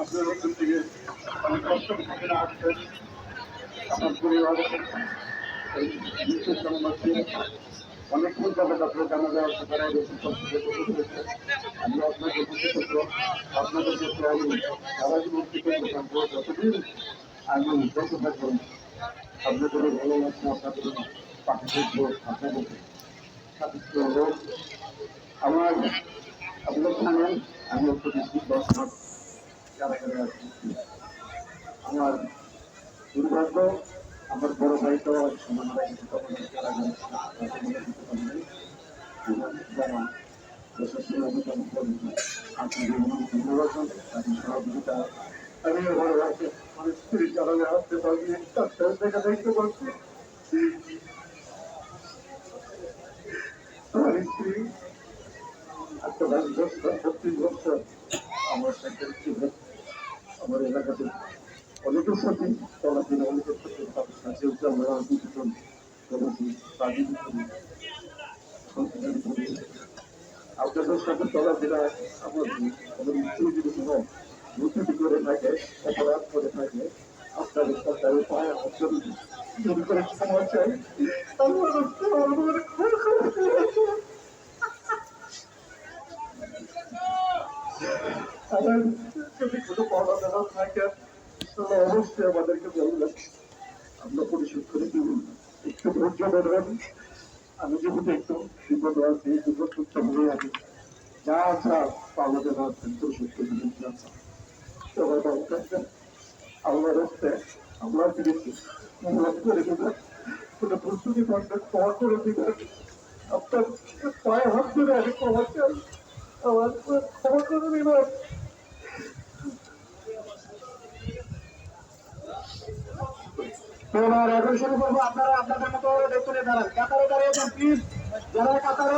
আপনার ওখান থেকে অনেক কষ্ট করে আসছেন। আপনার পরিবারের এই বিশেষ সংবাদটি অনেকক্ষণ যাবে আপনার জানা যাওয়ার সেখানে আমি আপনাকে বিশেষত আপনাদের ক্ষেত্রে আমি সারাজীবনকে থাকব যতদিন আমি বেঁচে থাকব, আপনাদের ভালো লাগছে আপনাদের পাখি দেখব আপনাদের আমার আপনারা আমি একটু বেশি আমার দুর্ভাগ্য, আমার বড় ভাই তো সমান ভাই সহযোগিতা। আমি আমার স্ত্রী কারণে আসতে পারি তার থেকে দেখতে পাচ্ছি আমার স্ত্রী বাইশ বছর বত্রিশ বছর আমার ছিল আমার এলাকাতে অনেকের সাথে চলাফেরা, অনেকের সাথে তাদের সাথে আমরা দুজন করেছি আপনাদের সাথে চলাফেরা আমার আমার স্ত্রী যদি কোনো দুর্নীতি করে থাকে, অপরাধ করে থাকে, আপনাদের সরকারের পায়ে অর্জন যদি করে ক্ষমা চাই আমার আমার যদি কোনো পাওনা থাকে, তাহলে অবশ্যই আমাদেরকে বলবেন। আমরা পরিশোধ করে দিব। একটু ধৈর্য ধরবেন। আমি যেহেতু একটু বিপদ আছি বিপদ করতে হবে আমি যা পাওনা দেওয়া আছেন পরিশোধ করে দিবেন। সবাই ভালো থাকবেন। আল্লাহ রাস্তে আমরা ফিরেছি। করে দেবেন কোনো প্রস্তুতি থাকবেন ক্ষমা করে দিবেন। আপনার পায়ে হাত ধরে আমি ক্ষমা চাই। আমার ক্ষমা করে দিবেন। এবার এখন শুরু করব আপনারা আপনাদের মতো দেখতে দাঁড়ান কাতারে দাঁড়িয়েছেন প্লিজ যারা কাতার